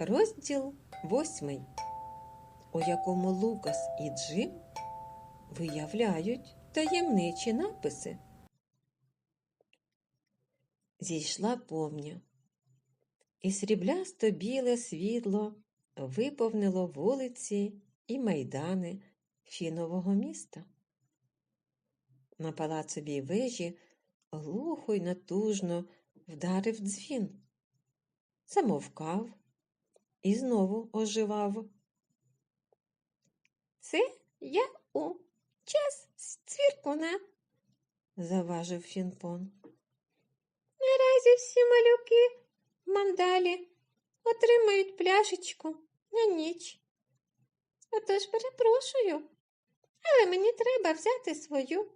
Розділ восьмий, у якому Лукас і Джим виявляють таємничі написи. Зійшла повня, і сріблясто біле світло виповнило вулиці і майдани фінового міста. На палацовій вежі глухо й натужно вдарив дзвін, замовкав і знову оживав. Це я у час цвіркуна, заважив Фінпон. Наразі всі малюки в мандалі отримають пляшечку на ніч. Отож перепрошую, але мені треба взяти свою.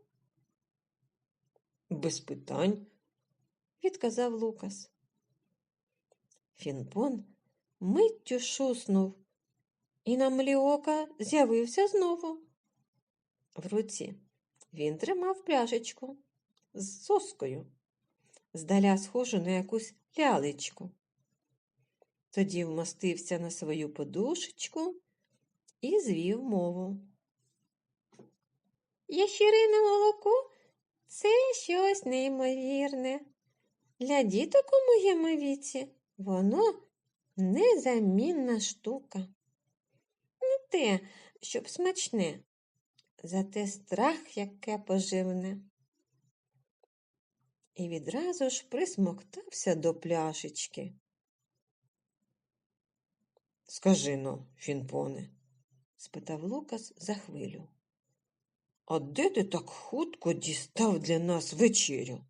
Без питань, відказав Лукас. Фінпон миттю шуснув, і на млі ока з'явився знову. В руці він тримав пляшечку з соскою, здаля схожу на якусь лялечку. Тоді вмостився на свою подушечку і звів мову. Ящерине молоко це щось неймовірне. Для діток у моєму віці воно незамінна штука. Не те, щоб смачне, зате страх яке поживне. І відразу ж присмоктався до пляшечки. Скажи но, Фінпоне, спитав Лукас за хвилю. А де ти так хутко дістав для нас вечерю?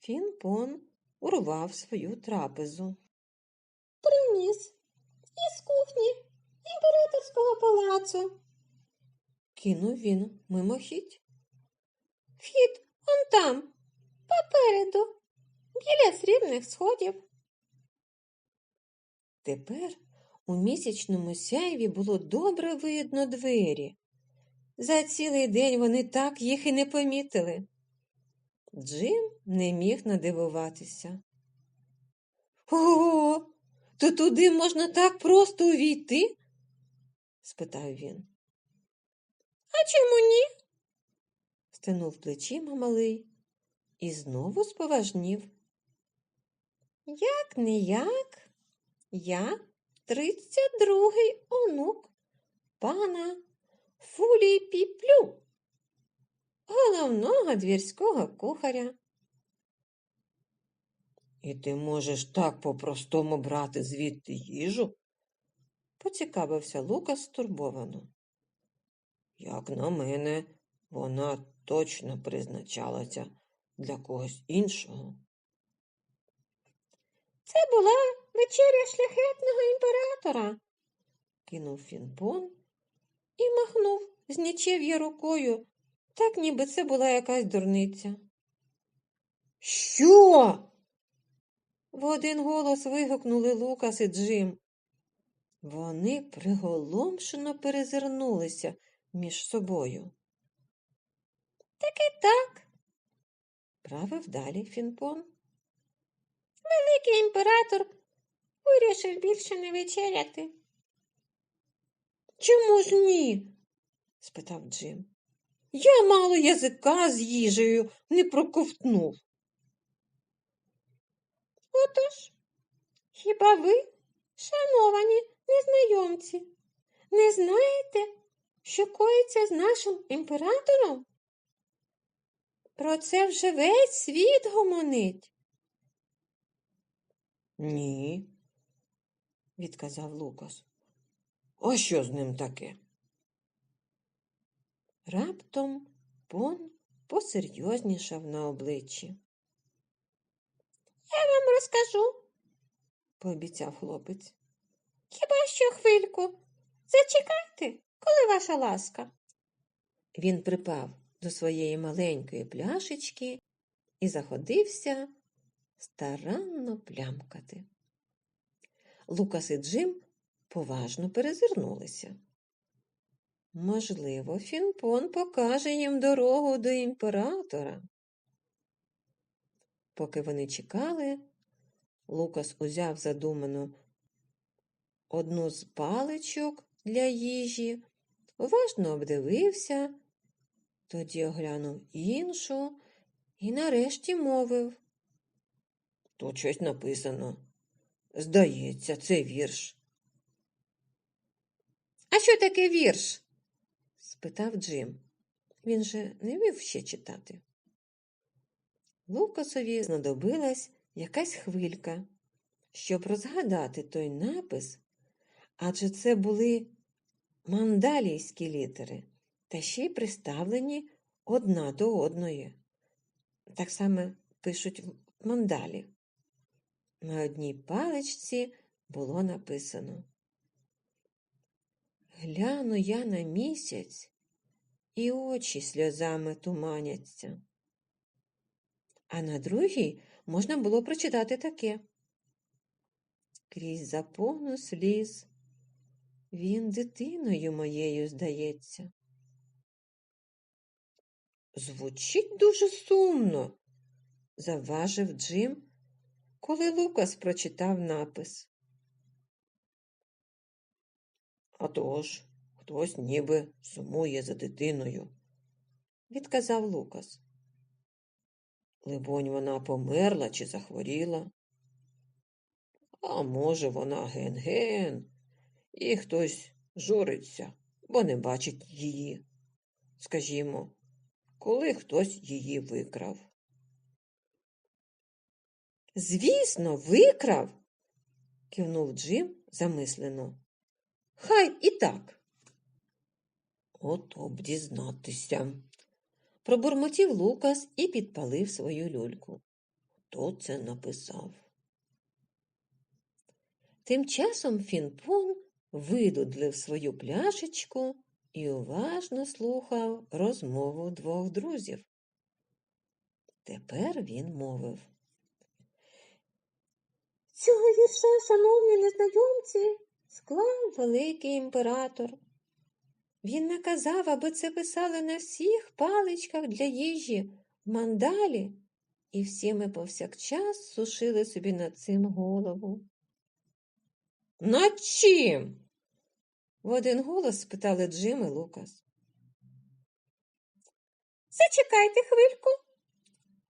Фінпон урвав свою трапезу. Приніс із кухні імператорського палацу. Кинув він мимохідь. Вхід он там, попереду, біля срібних сходів. Тепер у місячному сяйві було добре видно двері. За цілий день вони так їх і не помітили. Джим не міг надивуватися. Ого, то туди можна так просто увійти? спитав він. А чому ні? стенув плечима малий і знову споважнів. Як не як, я тридцять другий онук пана Фулі Піплю головного двірського кухаря. І ти можеш так по-простому брати звідти їжу? поцікавився Лукас стурбовано. Як на мене, вона точно призначалася для когось іншого. Це була вечеря шляхетного імператора, кинув Фінпон і махнув з нічев'я рукою, так ніби це була якась дурниця. Що? В один голос вигукнули Лукас і Джим. Вони приголомшено перезирнулися між собою. Таки так, правив далі Фінпон. Великий імператор вирішив більше не вечеряти. Чому ж ні? спитав Джим. Я мало язика з їжею не проковтнув. Отож, хіба ви, шановані незнайомці, не знаєте, що коїться з нашим імператором? Про це вже весь світ гомонить. Ні, відказав Лукас. А що з ним таке? Раптом пон посерйознішав на обличчі. Я вам розкажу, пообіцяв хлопець. Хіба що хвильку? Зачекайте, коли ваша ласка. Він припав до своєї маленької пляшечки і заходився старанно плямкати. Лукас і Джим поважно перезирнулися. Можливо, Фінпон покаже їм дорогу до імператора. Поки вони чекали, Лукас узяв задуману одну з паличок для їжі, уважно обдивився, тоді оглянув іншу і нарешті мовив. Тут щось написано. Здається, це вірш. А що таке вірш? Спитав Джим. Він же не вмів ще читати. Лукасові знадобилась якась хвилька, щоб розгадати той напис, адже це були мандалійські літери, та ще й приставлені одна до одної. Так само пишуть в мандалі. На одній паличці було написано Гляну я на місяць, і очі сльозами туманяться. А на другій можна було прочитати таке. Крізь заповну сліз він дитиною моєю здається. Звучить дуже сумно, завважив Джим, коли Лукас прочитав напис. «А тож, хтось ніби сумує за дитиною, відказав Лукас. Либонь, вона померла чи захворіла. А може, вона ген-ген, і хтось журиться, бо не бачить її. Скажімо, коли хтось її викрав. Звісно, викрав, кивнув Джим замислено. Хай і так. Ото б дізнатися. Пробурмотів Лукас і підпалив свою люльку. Хто це написав? Тим часом Фінпон видудлив свою пляшечку і уважно слухав розмову двох друзів. Тепер він мовив. Цього вірша, шановні незнайомці, склав великий імператор. Він наказав, аби це писали на всіх паличках для їжі в мандалі, і всі ми повсякчас сушили собі над цим голову. Над чим? В один голос спитали Джим і Лукас. Зачекайте хвильку,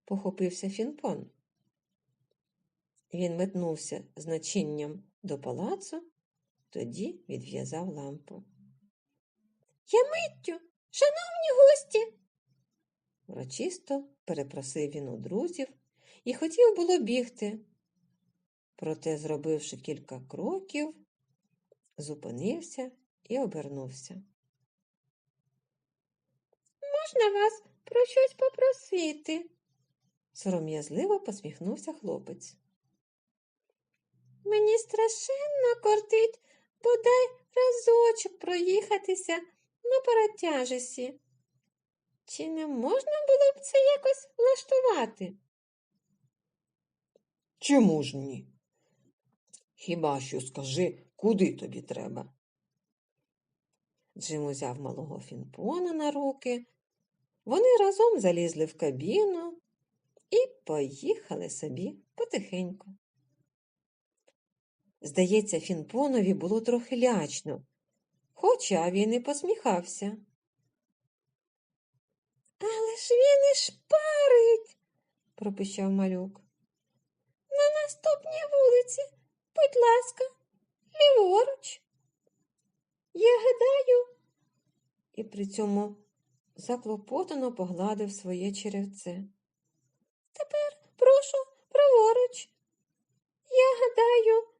похопився Фінпон. Він метнувся з начинням до палацу, тоді відв'язав лампу. Я миттю, шановні гості. Урочисто перепросив він у друзів і хотів було бігти. Проте, зробивши кілька кроків, зупинився і обернувся. Можна вас про щось попросити? сором'язливо посміхнувся хлопець. Мені страшенно кортить бодай разочок проїхатися на паратяжесі. Чи не можна було б це якось влаштувати? Чому ж ні? Хіба що скажи, куди тобі треба? Джим узяв малого фінпона на руки. Вони разом залізли в кабіну і поїхали собі потихеньку. Здається, Фінпонові було трохи лячно, хоча він і посміхався. Але ж він і шпарить, пропищав малюк. На наступній вулиці, будь ласка, ліворуч. Я гадаю, і при цьому заклопотано погладив своє черевце. Тепер прошу праворуч. Я гадаю,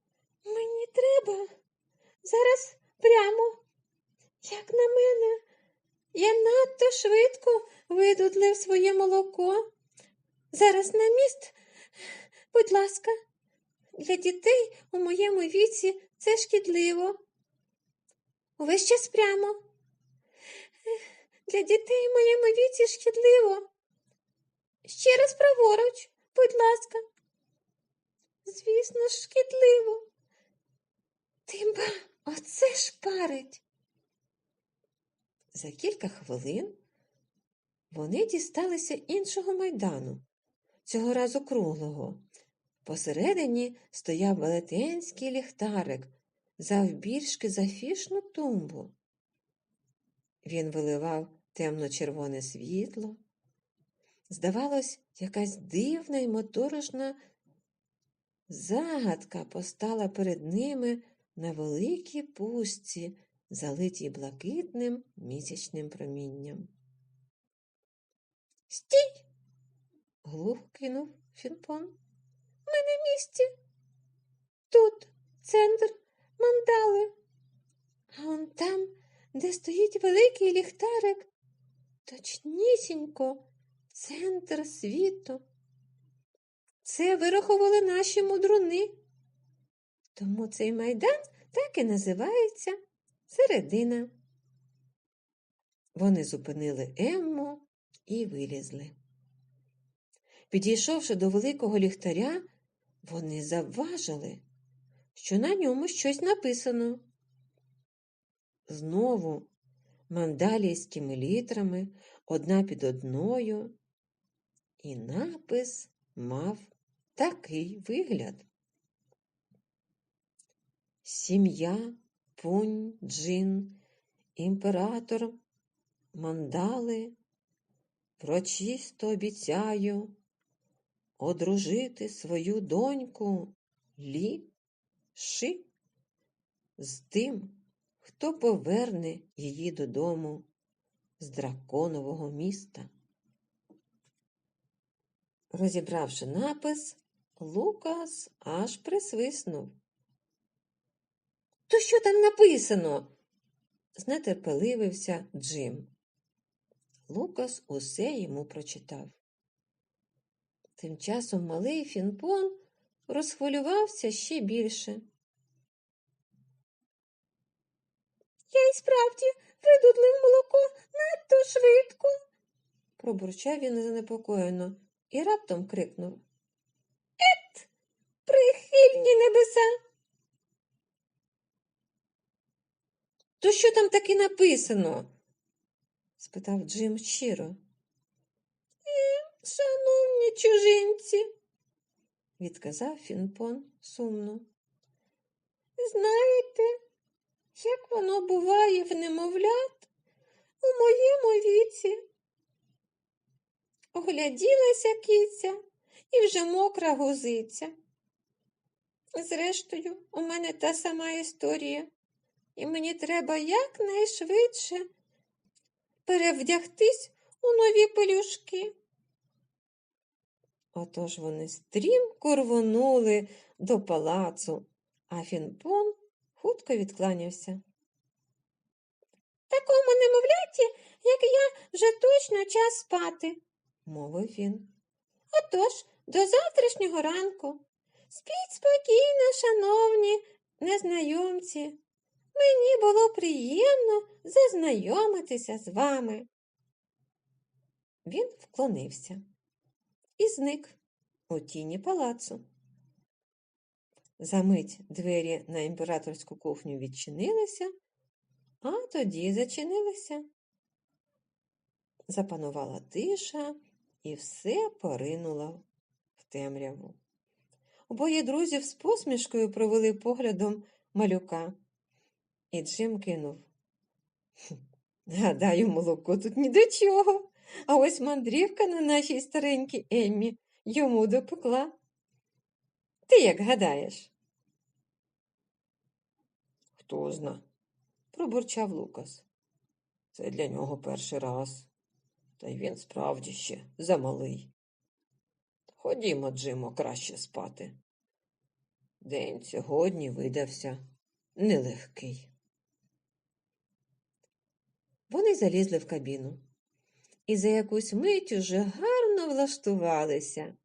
мені треба зараз прямо, як на мене, я надто швидко видудлив своє молоко. Зараз на міст, будь ласка, для дітей у моєму віці це шкідливо. Увесь час прямо. Для дітей в моєму віці шкідливо. Ще раз праворуч, будь ласка. Звісно, ж, Тимба, оце шпарить. За кілька хвилин вони дісталися іншого майдану, цього разу круглого. Посередині стояв велетенський ліхтарик, завбільшки за фішну тумбу. Він виливав темно-червоне світло. Здавалось, якась дивна й моторошна загадка постала перед ними на великій пустці, залитій блакитним місячним промінням. Стій! глухо кинув Фінпон. Ми на місці. Тут центр мандали. А он там, де стоїть великий ліхтарик, точнісінько центр світу. Це вирахували наші мудруни. Тому цей майдан так і називається середина. Вони зупинили Емму і вилізли. Підійшовши до великого ліхтаря, вони завважили, що на ньому щось написано. Знову мандалійськими літрами одна під одною, і напис мав такий вигляд. Сім'я, пунь, джин, імператор, мандали, прочисто обіцяю одружити свою доньку лі ши з тим, хто поверне її додому з драконового міста. Розібравши напис, Лукас аж присвиснув. То що там написано? знетерпеливився Джим. Лукас усе йому прочитав. Тим часом малий Фінпон розхвилювався ще більше. Я й справді видудлив молоко надто швидко, пробурчав він занепокоєно і раптом крикнув Ет, прихильні небеса. То що там таки написано? спитав Джим щиро. Е, шановні чужинці, відказав Фінпон сумно. Знаєте, як воно буває в немовлят у моєму віці? Огляділася киця і вже мокра гузиця. Зрештою, у мене та сама історія, і мені треба якнайшвидше перевдягтись у нові пелюшки. Отож вони стрімко рвонули до палацу, а Фінпон хутко відкланявся. Такому немовляті, як я, вже точно час спати, мовив він. Отож, до завтрашнього ранку. Спіть спокійно, шановні незнайомці. Мені було приємно зазнайомитися з вами. Він вклонився і зник у тіні палацу. Замить двері на імператорську кухню відчинилися, а тоді зачинилися. Запанувала тиша і все поринуло в темряву. Обоє друзів з посмішкою провели поглядом малюка, і Джим кинув. Гадаю, молоко тут ні до чого, а ось мандрівка на нашій старенькій Еммі йому допекла. Ти як гадаєш? Хто зна, пробурчав Лукас. Це для нього перший раз. Та й він справді ще замалий. Ходімо, Джимо, краще спати. День сьогодні видався нелегкий. Вони залізли в кабіну і за якусь мить уже гарно влаштувалися.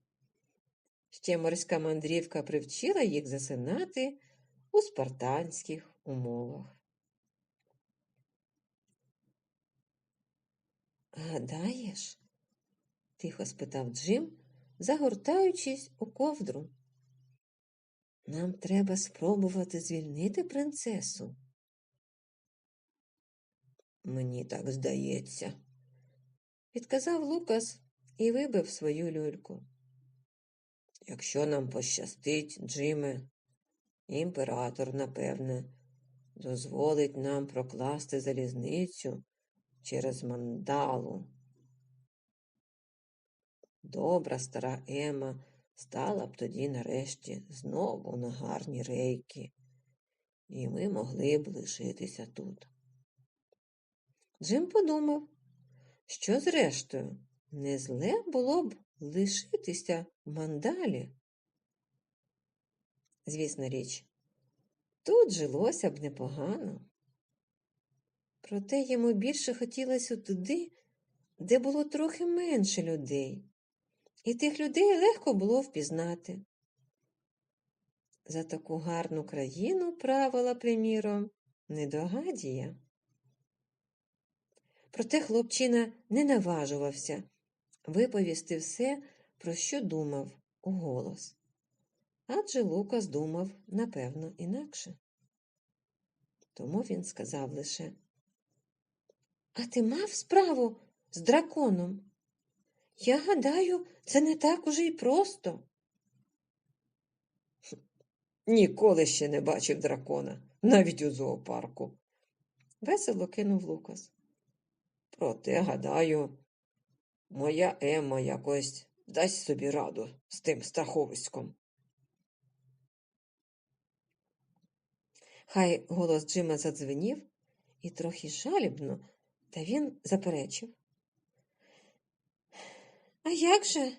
Ще морська мандрівка привчила їх засинати у спартанських умовах. Гадаєш? тихо спитав Джим, загортаючись у ковдру. Нам треба спробувати звільнити принцесу. Мені так здається, відказав Лукас і вибив свою люльку. Якщо нам пощастить, Джиме, імператор, напевне, дозволить нам прокласти залізницю через мандалу. Добра стара Ема стала б тоді нарешті знову на гарні рейки, і ми могли б лишитися тут. Джим подумав, що зрештою не зле було б лишитися в мандалі. Звісна річ, тут жилося б непогано. Проте йому більше хотілося туди, де було трохи менше людей, і тих людей легко було впізнати. За таку гарну країну правила, приміром, недогадія. Проте хлопчина не наважувався виповісти все, про що думав уголос. Адже Лукас думав, напевно, інакше. Тому він сказав лише А ти мав справу з драконом? Я гадаю, це не так уже й просто. Ніколи ще не бачив дракона, навіть у зоопарку. Весело кинув Лукас. Проте, гадаю, моя Емма якось дасть собі раду з тим страховиськом. Хай голос Джима задзвенів і трохи жалібно, та він заперечив. А як же?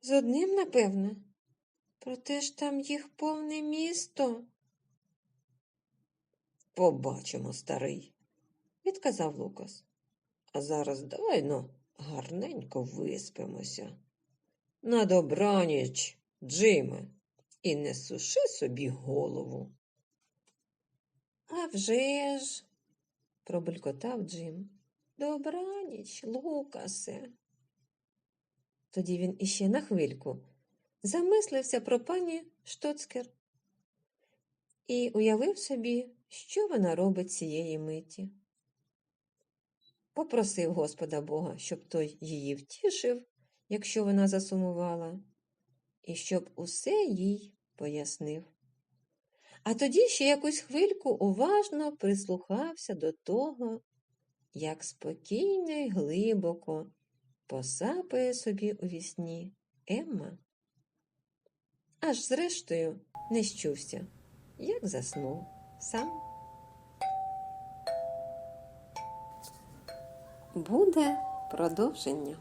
З одним, напевне. Проте ж там їх повне місто. Побачимо, старий, відказав Лукас. А зараз давай ну, гарненько виспимося. На добраніч, Джиме, і не суши собі голову. А вже ж, пробелькотав Джим. Добраніч, Лукасе. Тоді він іще на хвильку замислився про пані Штоцкер і уявив собі, що вона робить цієї миті. Попросив Господа Бога, щоб той її втішив, якщо вона засумувала, і щоб усе їй пояснив. А тоді ще якусь хвильку уважно прислухався до того, як спокійно й глибоко посапає собі у вісні Емма. Аж зрештою не щувся, як заснув сам. Буде продовження.